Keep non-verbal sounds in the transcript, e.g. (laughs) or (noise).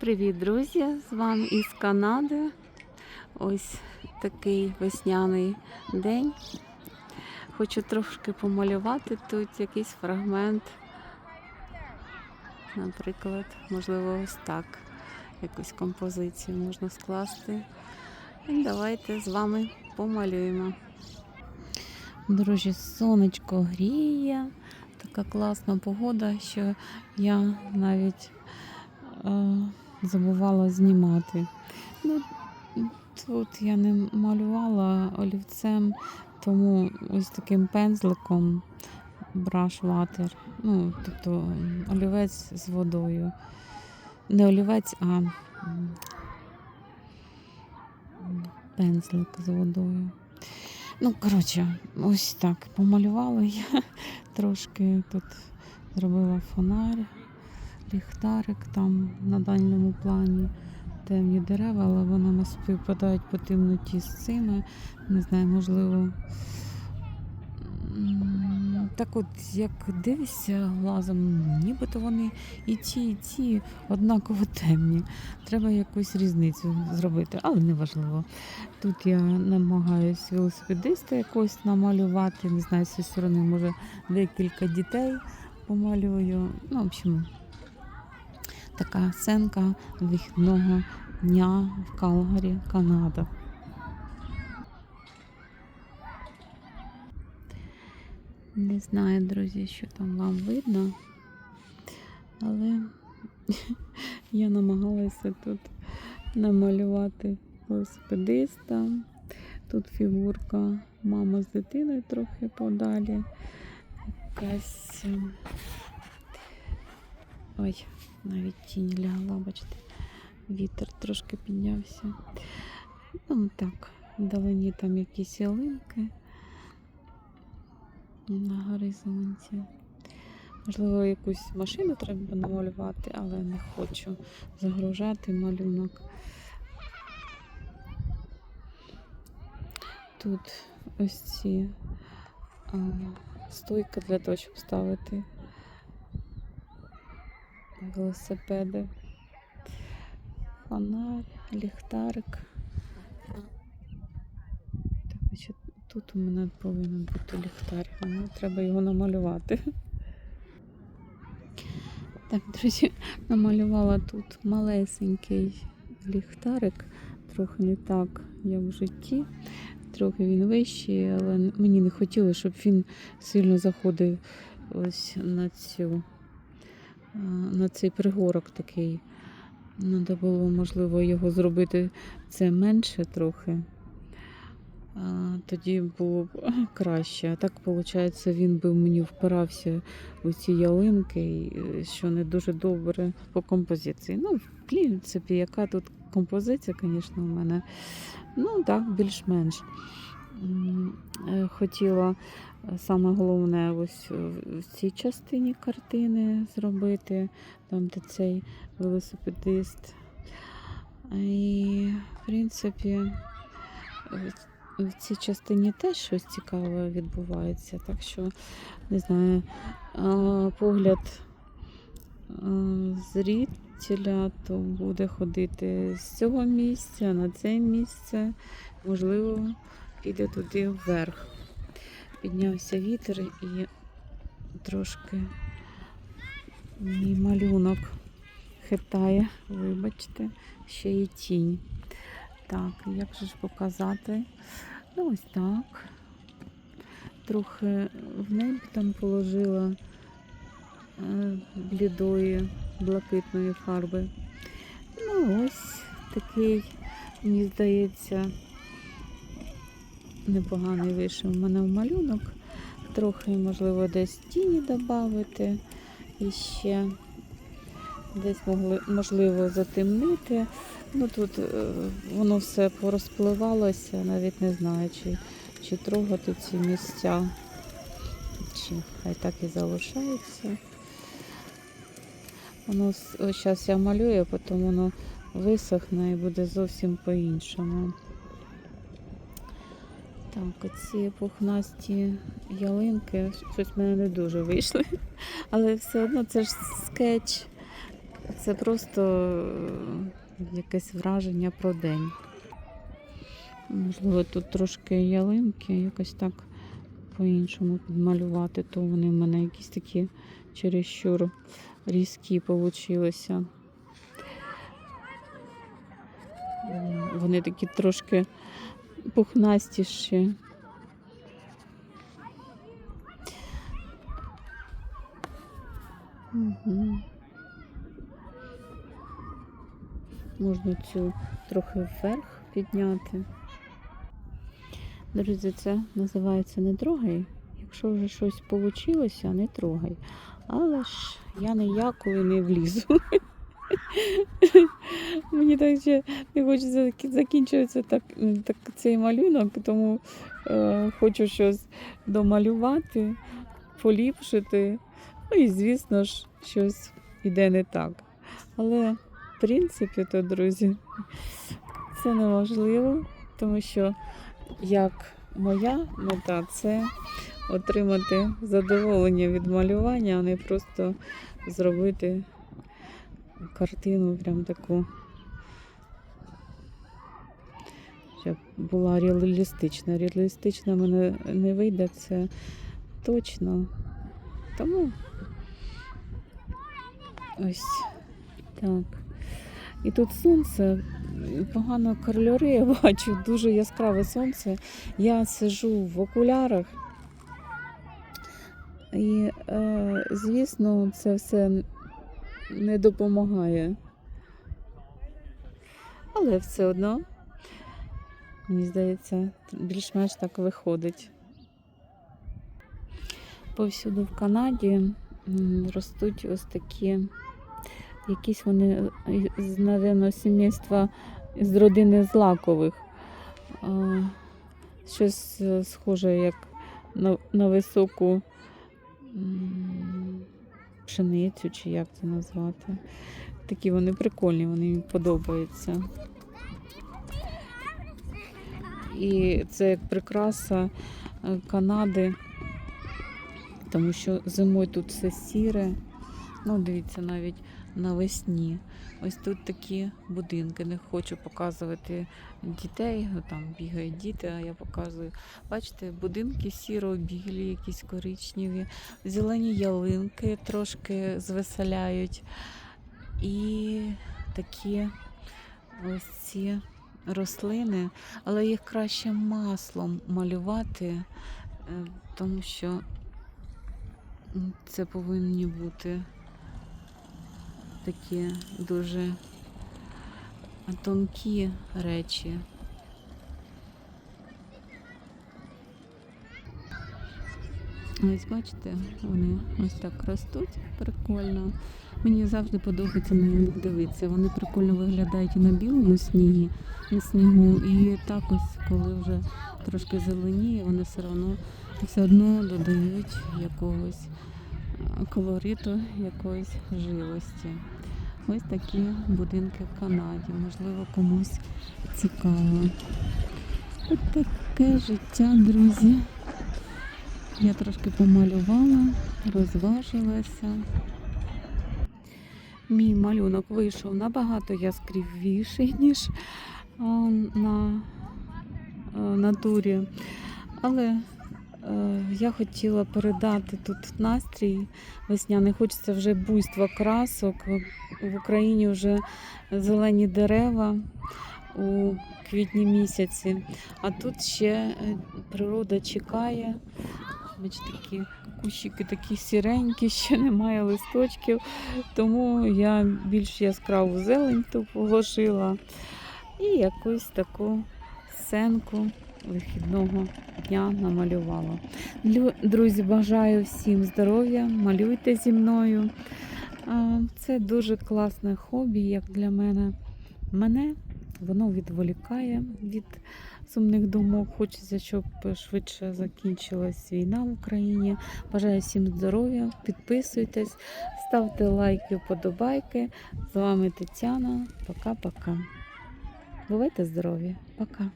Привіт, друзі! З вами із Канади. Ось такий весняний день. Хочу трошки помалювати тут якийсь фрагмент. Наприклад, можливо, ось так. Якусь композицію можна скласти. І давайте з вами помалюємо. Друзі, сонечко гріє, така класна погода, що я навіть е, забувала знімати. Ну, тут я не малювала олівцем, тому ось таким пензликом brush water, ну, тобто олівець з водою. Не олівець, а пензлик з водою. Ну, коротше, ось так помалювала я (laughs) трошки тут зробила фонарь ліхтарик там на дальньому плані. Темні дерева, але вони не співпадають по темноті з цими. Не знаю, можливо. Так от, як дивишся глазом, нібито вони і ті, і ті однаково темні. Треба якусь різницю зробити, але неважливо. Тут я намагаюсь велосипедиста якось намалювати. Не знаю, з цієї сторони, може, декілька дітей помалюю. Ну, в общем, така сценка вихідного дня в Калгарі, Канада. Не знаю, друзі, що там вам видно, але (laughs) я намагалася тут намалювати велосипедиста. Тут фігурка мама з дитиною трохи подалі. Якась. ем, Ой, навіть тінь лягла, бачите, вітер трошки піднявся. Ну так, вдалині там якісь ялинки на горизонті. Можливо, якусь машину треба намалювати, але не хочу загружати малюнок. Тут ось ці а, стойка для того, щоб ставити велосипеди, фонарь, ліхтарик. Тут у мене повинен бути ліхтар, але треба його намалювати. Так, друзі, намалювала тут малесенький ліхтарик, трохи не так, як в житті. Трохи він вищий, але мені не хотілося, щоб він сильно заходив ось на цю на цей пригорок такий. Треба було, можливо, його зробити це менше трохи. Тоді було б краще. А так, виходить, він би мені впирався у ці ялинки, е, що не дуже добре по композиції. Ну, в принципі, яка тут композиція, звісно, у мене. Ну, так, більш-менш. Е, Хотіла е, саме головне ось в в цій частині картини зробити, там де цей велосипедист. І, в принципі, в- цій частині теж щось цікаве відбувається. Так що, не знаю, погляд зрителя то буде ходити з цього місця на це місце. Можливо, піде туди вверх. Піднявся вітер і трошки мій малюнок хитає, вибачте, ще й тінь. Так, як же ж показати? Ну, ось так. Трохи в небі там положила е, блідої, блакитної фарби. Ну, ось такий, мені здається, непоганий вийшов у мене в малюнок. Трохи, можливо, десь тіні додати і ще десь могли, можливо затемнити. Ну тут е, воно все порозпливалося, навіть не знаю, чи, чи трогати ці місця, чи хай так і залишається. Воно зараз я малюю, а потім воно висохне і буде зовсім по-іншому. Так, оці пухнасті ялинки, щось в мене не дуже вийшли. Але все одно це ж скетч. Це просто якесь враження про день. Можливо, тут трошки ялинки, якось так по-іншому підмалювати, то вони в мене якісь такі чересчур різкі получилися. Вони такі трошки пухнастіші. Угу. Можна цю трохи вверх підняти. Друзі, це називається не трогай. Якщо вже щось вийшло, не трогай. Але ж я ніяколи не влізу. Мені так ще не хочеться закі- закінчується так, так цей малюнок, тому е, хочу щось домалювати, поліпшити. Ну і, звісно ж, щось іде не так. Але, в принципі, то, друзі, це неважливо, тому що як моя мета це отримати задоволення від малювання, а не просто зробити картину прям таку, щоб була реалістична. Реалістична мене не вийде, це точно. Тому ось так. І тут сонце, погано кольори я (laughs) бачу, дуже яскраве сонце. Я сижу в окулярах. І, е, звісно, це все не допомагає. Але все одно, мені здається, більш-менш так виходить. Повсюду в Канаді ростуть ось такі, якісь вони, з, напевно, сімейства з родини злакових. Щось е, схоже, як на, на високу пшеницю, чи як це назвати. Такі вони прикольні, вони мені подобаються. І це як прикраса е, Канади, тому що зимою тут все сіре. Ну, дивіться, навіть навесні. Ось тут такі будинки. Не хочу показувати дітей, ну, там бігають діти, а я показую. Бачите, будинки сіро-білі, якісь коричневі, зелені ялинки трошки звеселяють. І такі ось ці рослини, але їх краще маслом малювати, е, тому що це повинні бути такі дуже тонкі речі. Ось бачите, вони ось так ростуть прикольно. Мені завжди подобається на них дивитися. Вони прикольно виглядають і на білому снігі, на снігу. І так ось, коли вже трошки зеленіє, вони все одно все одно додають якогось колориту, якоїсь живості. Ось такі будинки в Канаді. Можливо, комусь цікаво. Ось таке життя, друзі. Я трошки помалювала, розважилася. Мій малюнок вийшов набагато яскравіший, ніж на натурі. Але я хотіла передати тут настрій весняний. Хочеться вже буйства красок. В Україні вже зелені дерева у квітні місяці. А тут ще е, природа чекає. Бачите, такі кущики такі сіренькі, (laughs) ще немає листочків, тому я більш яскраву зелень тут положила і якусь таку сценку вихідного дня намалювала. Друзі, бажаю всім здоров'я, малюйте зі мною. Це дуже класне хобі, як для мене. Мене воно відволікає від сумних думок. Хочеться, щоб швидше закінчилась війна в Україні. Бажаю всім здоров'я, підписуйтесь, ставте лайки, вподобайки. З вами Тетяна. Пока-пока. Бувайте здорові. Пока.